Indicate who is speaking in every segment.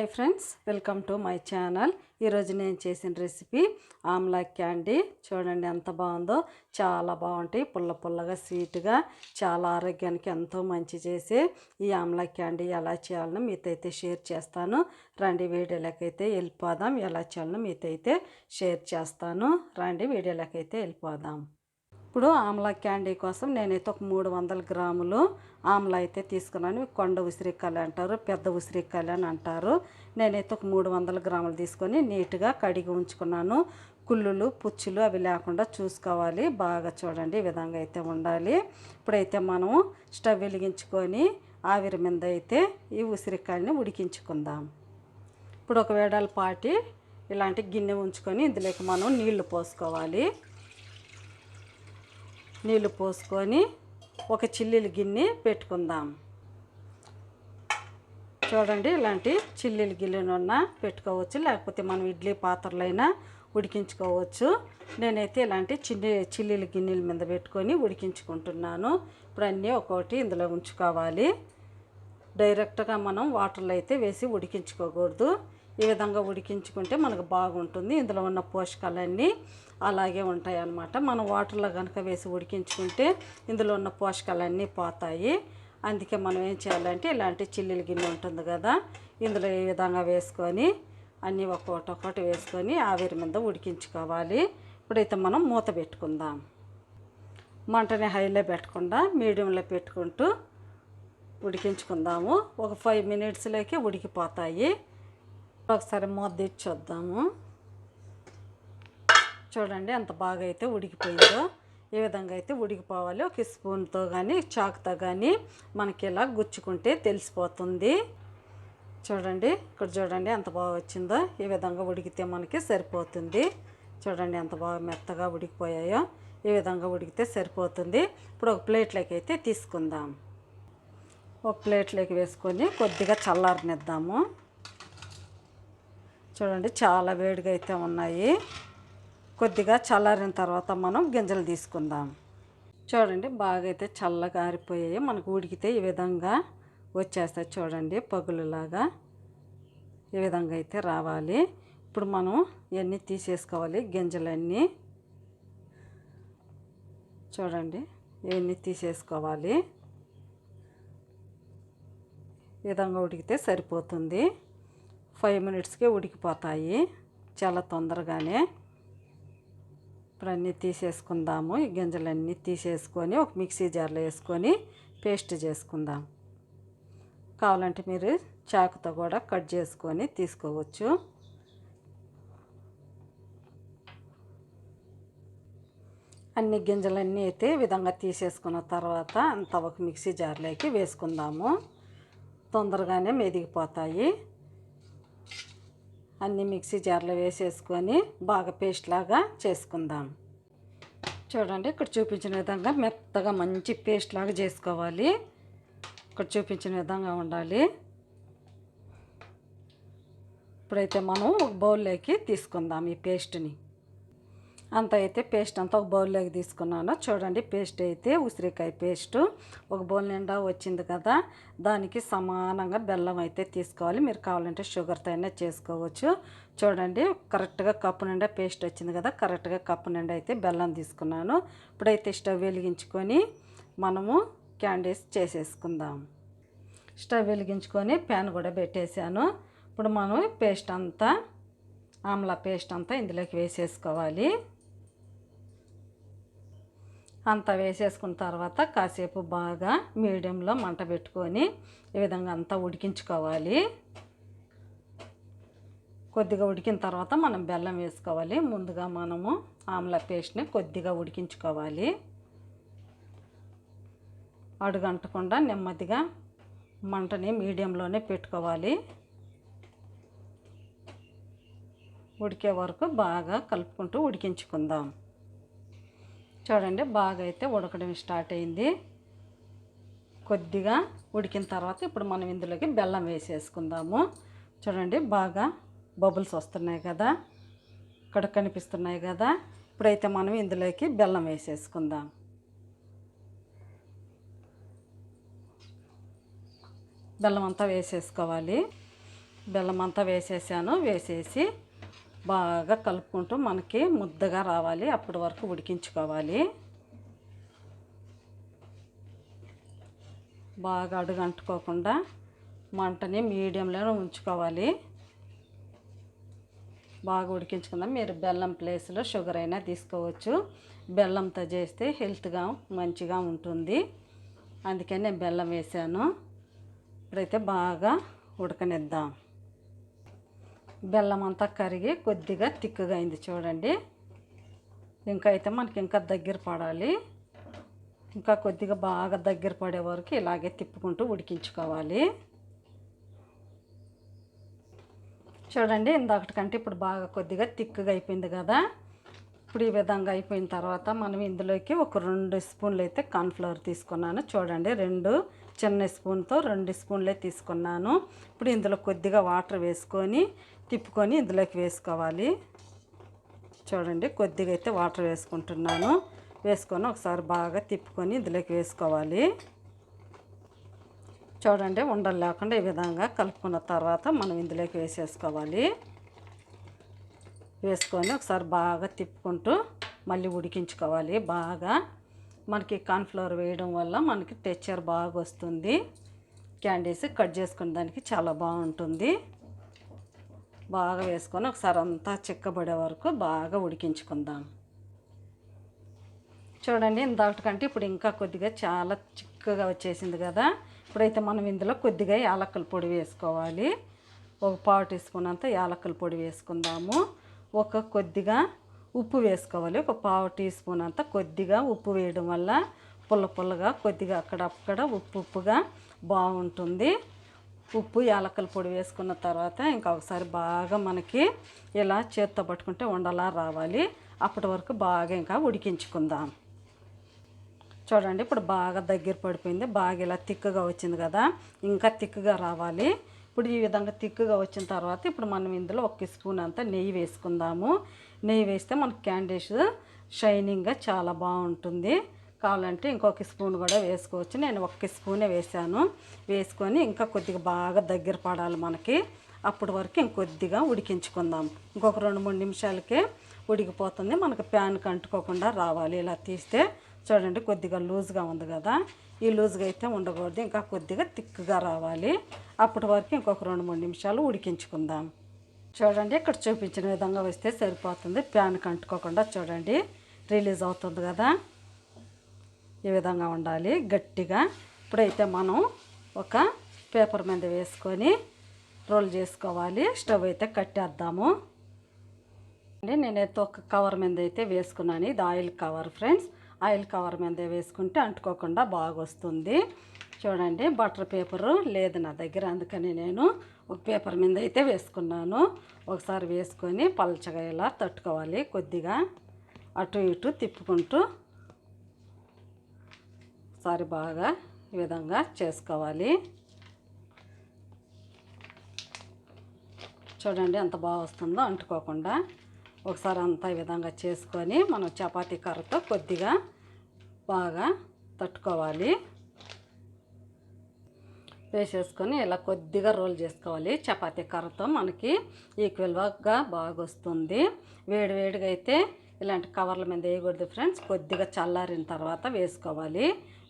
Speaker 1: Hi friends welcome to my channel. ఈరోజు నేను చేసిన రెసిపీ ఆమ్లా క్యాండీ. చూడండి ఎంత బాగుందో. చాలా బాగుంటాయి. పుల్ల పుల్లగా స్వీట్గా చాలా ఆరోగ్యానికి ఎంతో మంచి చేసే ఈ ఆమ్లా క్యాండీ ఎలా చేయాలనో మీతైతే షేర్ చేస్తాను. రండి వీడియోలోకైతే వెళ్ళిపోదాం. ఎలా చేయాలనో మీతైతే షేర్ చేస్తాను. రండి వీడియోలోకి అయితే వెళ్ళిపోదాం. ఇప్పుడు ఆమ్లా క్యాండీ కోసం నేనైతే ఒక మూడు వందల గ్రాములు ఆమ్లా అయితే తీసుకున్నాను. కొండ ఉసిరికాయలు అంటారు పెద్ద ఉసిరికాయలు అని అంటారు. నేనైతే ఒక మూడు వందల గ్రాములు తీసుకొని నీట్గా కడిగి ఉంచుకున్నాను. కుళ్ళులు పుచ్చులు అవి లేకుండా చూసుకోవాలి. బాగా చూడండి ఈ విధంగా అయితే ఉండాలి. ఇప్పుడైతే మనం స్టవ్ వెలిగించుకొని ఆవిరి మీద అయితే ఈ ఉసిరికాయలని ఉడికించుకుందాం. ఇప్పుడు ఒక వేడాల పాటి ఇలాంటి గిన్నె ఉంచుకొని ఇందులోకి మనం నీళ్ళు పోసుకోవాలి. నీళ్ళు పోసుకొని ఒక చిల్లీల గిన్నె పెట్టుకుందాం. చూడండి ఇలాంటి చిల్లీలు గిన్నెనున్న పెట్టుకోవచ్చు. లేకపోతే మనం ఇడ్లీ పాత్రలైనా ఉడికించుకోవచ్చు. నేనైతే ఇలాంటి చిన్ని చిల్లీల గిన్నెల మీద పెట్టుకొని ఉడికించుకుంటున్నాను. ఇప్పుడు అన్నీ ఒక్కొక్కటి ఇందులో ఉంచుకోవాలి. డైరెక్ట్గా మనం వాటర్లో అయితే వేసి ఉడికించుకోకూడదు. ఈ విధంగా ఉడికించుకుంటే మనకు బాగుంటుంది. ఇందులో ఉన్న పోషకాలన్నీ అలాగే ఉంటాయి అన్నమాట మనం వాటర్లో కనుక వేసి ఉడికించుకుంటే ఇందులో ఉన్న పోషకాలన్నీ పోతాయి. అందుకే మనం ఏం చేయాలంటే ఇలాంటి చిల్లీల గిన్నె ఉంటుంది కదా ఇందులో ఈ విధంగా వేసుకొని అన్నీ ఒక్కొక్కటి ఒక్కొక్కటి వేసుకొని ఆవిరి మీద ఉడికించుకోవాలి. ఇప్పుడైతే మనం మూత పెట్టుకుందాం. మంటని హైలో పెట్టకుండా మీడియంలో పెట్టుకుంటూ ఉడికించుకుందాము. ఒక ఫైవ్ మినిట్స్లోకి ఉడికిపోతాయి. ఒకసారి మూత తెచ్చి చూద్దాము. చూడండి ఎంత బాగా అయితే ఉడికిపోయిందో. ఈ విధంగా అయితే ఉడికిపోవాలి ఒక స్పూన్తో కానీ చాకుతో కానీ మనకి ఇలా గుచ్చుకుంటే తెలిసిపోతుంది. చూడండి ఇక్కడ చూడండి ఎంత బాగా వచ్చిందో. ఈ విధంగా ఉడికితే మనకి సరిపోతుంది. చూడండి ఎంత బాగా మెత్తగా ఉడికిపోయాయో. ఈ విధంగా ఉడికితే సరిపోతుంది. ఇప్పుడు ఒక ప్లేట్లోకి అయితే తీసుకుందాం. ఒక ప్లేట్లోకి వేసుకొని కొద్దిగా చల్లారనిద్దాము. చూడండి చాలా వేడిగా అయితే ఉన్నాయి. కొద్దిగా చల్లారిన తర్వాత మనం గింజలు తీసుకుందాం. చూడండి బాగా అయితే చల్లగా ఆరిపోయాయి. మనకు ఉడికితే ఈ విధంగా వచ్చేస్తాయి చూడండి పగులులాగా ఈ విధంగా అయితే రావాలి. ఇప్పుడు మనం ఇవన్నీ తీసేసుకోవాలి గింజలన్నీ. చూడండి ఇవన్నీ తీసేసుకోవాలి. ఈ విధంగా ఉడికితే సరిపోతుంది. ఫైవ్ మినిట్స్కే ఉడికిపోతాయి. చాలా తొందరగానే ఇప్పుడు అన్నీ తీసేసుకుందాము. ఈ గింజలన్నీ తీసేసుకొని ఒక మిక్సీ జార్లో వేసుకొని పేస్ట్ చేసుకుందాం. కావాలంటే మీరు చాకుతో కూడా కట్ చేసుకొని తీసుకోవచ్చు. అన్ని గింజలన్నీ అయితే విధంగా తీసేసుకున్న తర్వాత అంత ఒక మిక్సీ జార్లోకి వేసుకుందాము. తొందరగానే మెదిగిపోతాయి. అన్ని మిక్సీ జార్లో వేసేసుకొని బాగా పేస్ట్ లాగా చేసుకుందాం. చూడండి ఇక్కడ చూపించిన విధంగా మెత్తగా మంచి పేస్ట్ లాగా చేసుకోవాలి. ఇక్కడ చూపించిన విధంగా ఉండాలి. ఇప్పుడైతే మనం ఒక బౌల్లోకి తీసుకుందాం ఈ పేస్ట్ని. అంత అయితే పేస్ట్ అంతా ఒక బౌల్లోకి తీసుకున్నాను. చూడండి పేస్ట్ అయితే ఉసిరికాయ పేస్ట్ ఒక బౌల్ నిండా వచ్చింది కదా. దానికి సమానంగా బెల్లం అయితే తీసుకోవాలి. మీరు కావాలంటే షుగర్తో అయినా చేసుకోవచ్చు. చూడండి కరెక్ట్గా కప్పు నిండా పేస్ట్ వచ్చింది కదా. కరెక్ట్గా కప్పు నిండా అయితే బెల్లం తీసుకున్నాను. ఇప్పుడైతే స్టవ్ వెలిగించుకొని మనము క్యాండీస్ చేసేసుకుందాం. స్టవ్ వెలిగించుకొని ప్యాన్ కూడా పెట్టేశాను. ఇప్పుడు మనం పేస్ట్ అంతా ఆమ్లా పేస్ట్ అంతా ఇందులోకి వేసేసుకోవాలి. అంతా వేసేసుకున్న తర్వాత కాసేపు బాగా మీడియంలో మంట పెట్టుకొని ఈ విధంగా అంతా ఉడికించుకోవాలి. కొద్దిగా ఉడికిన తర్వాత మనం బెల్లం వేసుకోవాలి. ముందుగా మనము ఆమ్లా పేస్ట్ని కొద్దిగా ఉడికించుకోవాలి. అడుగంటకుండా నెమ్మదిగా మంటని మీడియంలోనే పెట్టుకోవాలి. ఉడికే వరకు బాగా కలుపుకుంటూ ఉడికించుకుందాం. చూడండి బాగా అయితే ఉడకడం స్టార్ట్ అయింది. కొద్దిగా ఉడికిన తర్వాత ఇప్పుడు మనం ఇందులోకి బెల్లం వేసేసుకుందాము. చూడండి బాగా బబుల్స్ వస్తున్నాయి కదా ఇక్కడ కనిపిస్తున్నాయి కదా. ఇప్పుడైతే మనం ఇందులోకి బెల్లం వేసేసుకుందాం. బెల్లం అంతా వేసేసుకోవాలి. బెల్లం అంతా వేసేసాను వేసేసి బాగా కలుపుకుంటూ మనకి ముద్దగా రావాలి. అప్పటి వరకు ఉడికించుకోవాలి. బాగా అడుగంటుకోకుండా మంటని మీడియంలోనే ఉంచుకోవాలి. బాగా ఉడికించుకుందాం. మీరు బెల్లం ప్లేస్లో షుగర్ అయినా తీసుకోవచ్చు. బెల్లంతో చేస్తే హెల్త్గా మంచిగా ఉంటుంది. అందుకని నేను బెల్లం వేసాను ఇప్పుడైతే బాగా ఉడకనిద్దాం. బెల్లం అంతా కరిగి కొద్దిగా తిక్కుగా అయింది చూడండి. ఇంకా అయితే మనకి ఇంకా దగ్గర పడాలి. ఇంకా కొద్దిగా బాగా దగ్గర పడే వరకు ఇలాగే తిప్పుకుంటూ ఉడికించుకోవాలి. చూడండి ఇందాకటికంటే ఇప్పుడు బాగా కొద్దిగా తిక్కుగా అయిపోయింది కదా. ఇప్పుడు ఈ విధంగా అయిపోయిన తర్వాత మనం ఇందులోకి ఒక రెండు స్పూన్లు అయితే కార్న్ఫ్లవర్ తీసుకున్నాను. చూడండి రెండు చిన్న స్పూన్తో రెండు స్పూన్లే తీసుకున్నాను. ఇప్పుడు ఇందులో కొద్దిగా వాటర్ వేసుకొని తిప్పుకొని ఇందులోకి వేసుకోవాలి. చూడండి కొద్దిగా అయితే వాటర్ వేసుకుంటున్నాను. వేసుకొని ఒకసారి బాగా తిప్పుకొని ఇందులోకి వేసుకోవాలి. చూడండి ఉండలు లేకుండా ఈ విధంగా కలుపుకున్న తర్వాత మనం ఇందులోకి వేసేసుకోవాలి. వేసుకొని ఒకసారి బాగా తిప్పుకుంటూ మళ్ళీ ఉడికించుకోవాలి బాగా. మనకి కార్న్ఫ్లవర్ వేయడం వల్ల మనకి టెక్చర్ బాగా వస్తుంది. క్యాండీస్ కట్ చేసుకునే దానికి చాలా బాగుంటుంది. బాగా వేసుకొని ఒకసారి అంతా చిక్కబడే వరకు బాగా ఉడికించుకుందాం. చూడండి ఇందాకంటే ఇప్పుడు ఇంకా కొద్దిగా చాలా చిక్కగా వచ్చేసింది కదా. ఇప్పుడైతే మనం ఇందులో కొద్దిగా యాలక్కల పొడి వేసుకోవాలి. ఒక పావు టీ స్పూన్ అంతా యాలక్కల పొడి వేసుకుందాము. ఒక కొద్దిగా ఉప్పు వేసుకోవాలి. ఒక పావు టీ స్పూన్ అంతా కొద్దిగా ఉప్పు వేయడం వల్ల పుల్ల పుల్లగా కొద్దిగా అక్కడక్కడ ఉప్పు ఉప్పుగా బాగుంటుంది. ఉప్పు యాలక్కల పొడి వేసుకున్న తర్వాత ఇంకా ఒకసారి బాగా మనకి ఇలా చేత్తో పట్టుకుంటే ఉండలా రావాలి. అప్పటి వరకు బాగా ఇంకా ఉడికించుకుందాం. చూడండి ఇప్పుడు బాగా దగ్గర పడిపోయింది. బాగా ఇలా తిక్కుగా వచ్చింది కదా. ఇంకా తిక్కుగా రావాలి. ఇప్పుడు ఈ విధంగా తిక్కుగా వచ్చిన తర్వాత ఇప్పుడు మనం ఇందులో ఒక స్పూన్ అంతా నెయ్యి వేసుకుందాము. నెయ్యి వేస్తే మనకి క్యాండిష్ షైనింగ్గా చాలా బాగుంటుంది. కావాలంటే ఇంకొక స్పూన్ కూడా వేసుకోవచ్చు. నేను ఒక్క స్పూనే వేసాను వేసుకొని ఇంకా కొద్దిగా బాగా దగ్గర పడాలి మనకి. అప్పటి వరకు ఇంకొద్దిగా ఉడికించుకుందాం. ఇంకొక రెండు మూడు నిమిషాలకే ఉడికిపోతుంది మనకు ప్యాన్కి అంటుకోకుండా రావాలి. ఇలా తీస్తే చూడండి కొద్దిగా లూజ్గా ఉంది కదా. ఈ లూజ్గా అయితే ఉండకూడదు. ఇంకా కొద్దిగా థిక్గా రావాలి. అప్పటి వరకు ఇంకొక రెండు మూడు నిమిషాలు ఉడికించుకుందాం. చూడండి ఇక్కడ చూపించిన విధంగా వస్తే సరిపోతుంది. ప్యాన్కి అంటుకోకుండా చూడండి రిలీజ్ అవుతుంది కదా. ఈ విధంగా ఉండాలి గట్టిగా. ఇప్పుడైతే మనం ఒక పేపర్ మీద వేసుకొని రోల్ చేసుకోవాలి. స్టవ్ అయితే కట్టేద్దాము. అండి. నేనైతే ఒక కవర్ మీద అయితే వేసుకున్నాను. ఇది oil cover friends. Oil cover మీద వేసుకుంటే అంటుకోకుండా బాగా వస్తుంది చూడండి బటర్ పేపరు లేదు నా దగ్గర అందుకని నేను ఒక పేపర్ మీద అయితే వేసుకున్నాను. ఒకసారి వేసుకొని పలచగా ఇలా తట్టుకోవాలి కొద్దిగా అటు ఇటు తిప్పుకుంటూ ఒకసారి బాగా ఈ విధంగా చేసుకోవాలి. చూడండి ఎంత బాగా వస్తుందో అంటుకోకుండా. ఒకసారి అంతా ఈ విధంగా చేసుకొని మనం చపాతీ కర్రతో కొద్దిగా బాగా తట్టుకోవాలి. వేసేసుకొని ఇలా కొద్దిగా రోల్ చేసుకోవాలి. చపాతీ కర్రతో మనకి ఈక్వల్గా బాగా వస్తుంది వేడి వేడిగా అయితే ఇలాంటి కవర్ల మీద వేయకూడదు ఫ్రెండ్స్. కొద్దిగా చల్లారిన తర్వాత వేసుకోవాలి.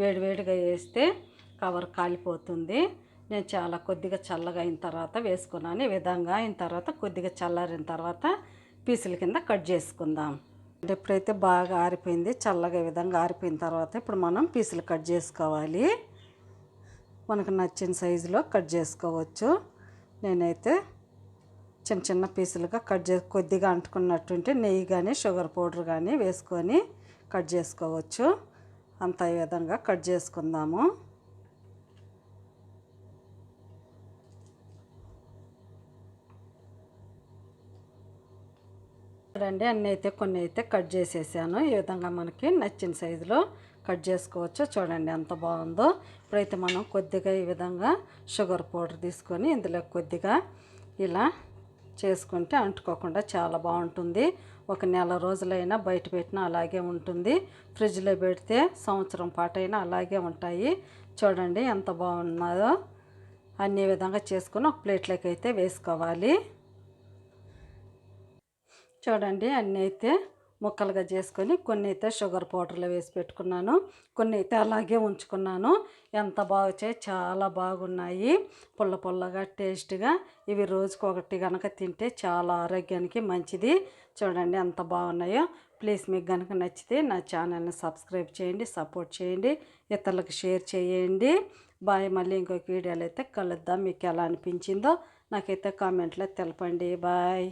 Speaker 1: వేడి వేడిగా వేస్తే కవర్ కాలిపోతుంది. నేను చాలా కొద్దిగా చల్లగా అయిన తర్వాత వేసుకున్నాను. ఈ విధంగా అయిన తర్వాత కొద్దిగా చల్లారిన తర్వాత పీసుల కింద కట్ చేసుకుందాం. ఎప్పుడైతే బాగా ఆరిపోయింది చల్లగా ఈ విధంగా ఆరిపోయిన తర్వాత ఇప్పుడు మనం పీసులు కట్ చేసుకోవాలి. మనకు నచ్చిన సైజులో కట్ చేసుకోవచ్చు. నేనైతే చిన్న చిన్న పీసులుగా కట్ చే కొద్దిగా అంటుకున్నట్టుంటే నెయ్యి కానీ షుగర్ పౌడర్ కానీ వేసుకొని కట్ చేసుకోవచ్చు. అంత ఈ విధంగా కట్ చేసుకుందాము. చూడండి అన్నీ అయితే కొన్ని అయితే కట్ చేసేసాను. ఈ విధంగా మనకి నచ్చిన సైజులో కట్ చేసుకోవచ్చు. చూడండి ఎంత బాగుందో. ఇప్పుడైతే మనం కొద్దిగా ఈ విధంగా షుగర్ పౌడర్ తీసుకొని ఇందులో కొద్దిగా ఇలా చేసుకుంటే అంటుకోకుండా చాలా బాగుంటుంది. ఒక నెల రోజులైనా బయట పెట్టినా అలాగే ఉంటుంది. ఫ్రిడ్జ్లో పెడితే సంవత్సరం పాటైనా అలాగే ఉంటాయి. చూడండి ఎంత బాగున్నదో. అన్ని విధంగా చేసుకొని ఒక ప్లేట్లోకి అయితే వేసుకోవాలి. చూడండి అన్నీ అయితే ముక్కలుగా చేసుకొని కొన్ని అయితే షుగర్ పౌడర్లో వేసి పెట్టుకున్నాను. కొన్ని అయితే అలాగే ఉంచుకున్నాను. ఎంత బాగా చాలా బాగున్నాయి. పుల్ల పుల్లగా టేస్ట్గా. ఇవి రోజుకి ఒకటి కనుక తింటే చాలా ఆరోగ్యానికి మంచిది. చూడండి ఎంత బాగున్నాయో. ప్లీజ్ మీకు కనుక నచ్చితే నా ఛానల్ని సబ్స్క్రైబ్ చేయండి సపోర్ట్ చేయండి ఇతరులకు షేర్ చేయండి. బాయ్. మళ్ళీ ఇంకొక వీడియోలో అయితే కలుద్దాం. మీకు ఎలా అనిపించిందో నాకైతే కామెంట్లో తెలపండి. బాయ్.